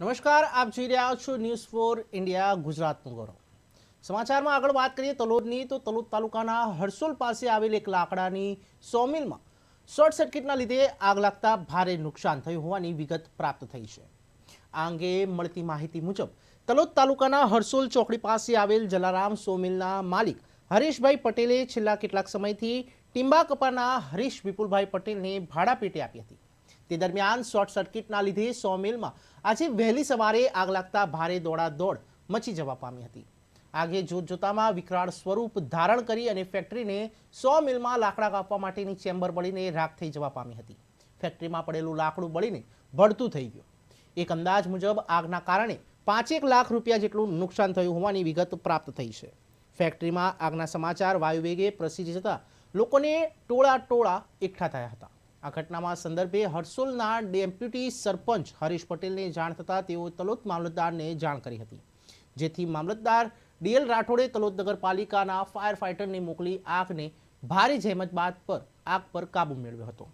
નમસ્કાર, આપ જોઈ રહ્યા છો ન્યૂઝ ફોર ઇન્ડિયા ગુજરાતનું ગૌરવ. સમાચારમાં આગળ વાત કરીએ તલોદની, તો તલોદ તાલુકાના હરસોલ પાસે આવેલ એક લાકડાની સોમિલમાં શોર્ટ સર્કિટના લીધે આગ લાગતા ભારે નુકસાન થયું હોવાની વિગત પ્રાપ્ત થઈ છે. આ અંગે મળતી માહિતી મુજબ, તલોદ તાલુકાના હરસોલ ચોકડી પાસે આવેલ જલારામ સોમિલના માલિક હરીશભાઈ પટેલે છેલ્લા કેટલાક સમયથી ટીંબા કપાના હરીશ વિપુલભાઈ પટેલને ભાડા પેટે આપી હતી. તે દરમિયાન શોર્ટ સર્કિટના લીધે સો મિલમાં આજે વહેલી સવારે આગ લાગતા ભારે દોડાદોડ મચી જવા પામી હતી. આગે જોતજોતામાં વિકરાળ સ્વરૂપ ધારણ કરી અને ફેક્ટરીને સો મિલમાં લાકડા કાપવા માટેની ચેમ્બર બળીને રાખ થઈ જવા પામી હતી. ફેક્ટરીમાં પડેલું લાકડું બળીને ભડતું થઈ ગયું. એક અંદાજ મુજબ આગના કારણે પાંચેક લાખ રૂપિયા જેટલું નુકસાન થયું હોવાની વિગત પ્રાપ્ત થઈ છે. ફેક્ટરીમાં આગના સમાચાર વાયુવેગે પ્રસરી જતા લોકોને ટોળા ટોળા એકઠા થયા હતા. આ ઘટનામાં સંદર્ભે હરસોલના ડેપ્યુટી સરપંચ હરીશ પટેલને જાણ થતાં તેઓ તલોદ મામલતદારને જાણ કરી હતી, જેથી મામલતદાર ડીએલ રાઠોડે તલોદ નગરપાલિકાના ફાયર ફાઇટરને મોકલી આગને ભારે જહેમત બાદ પર આગ પર કાબૂ મેળવ્યો હતો.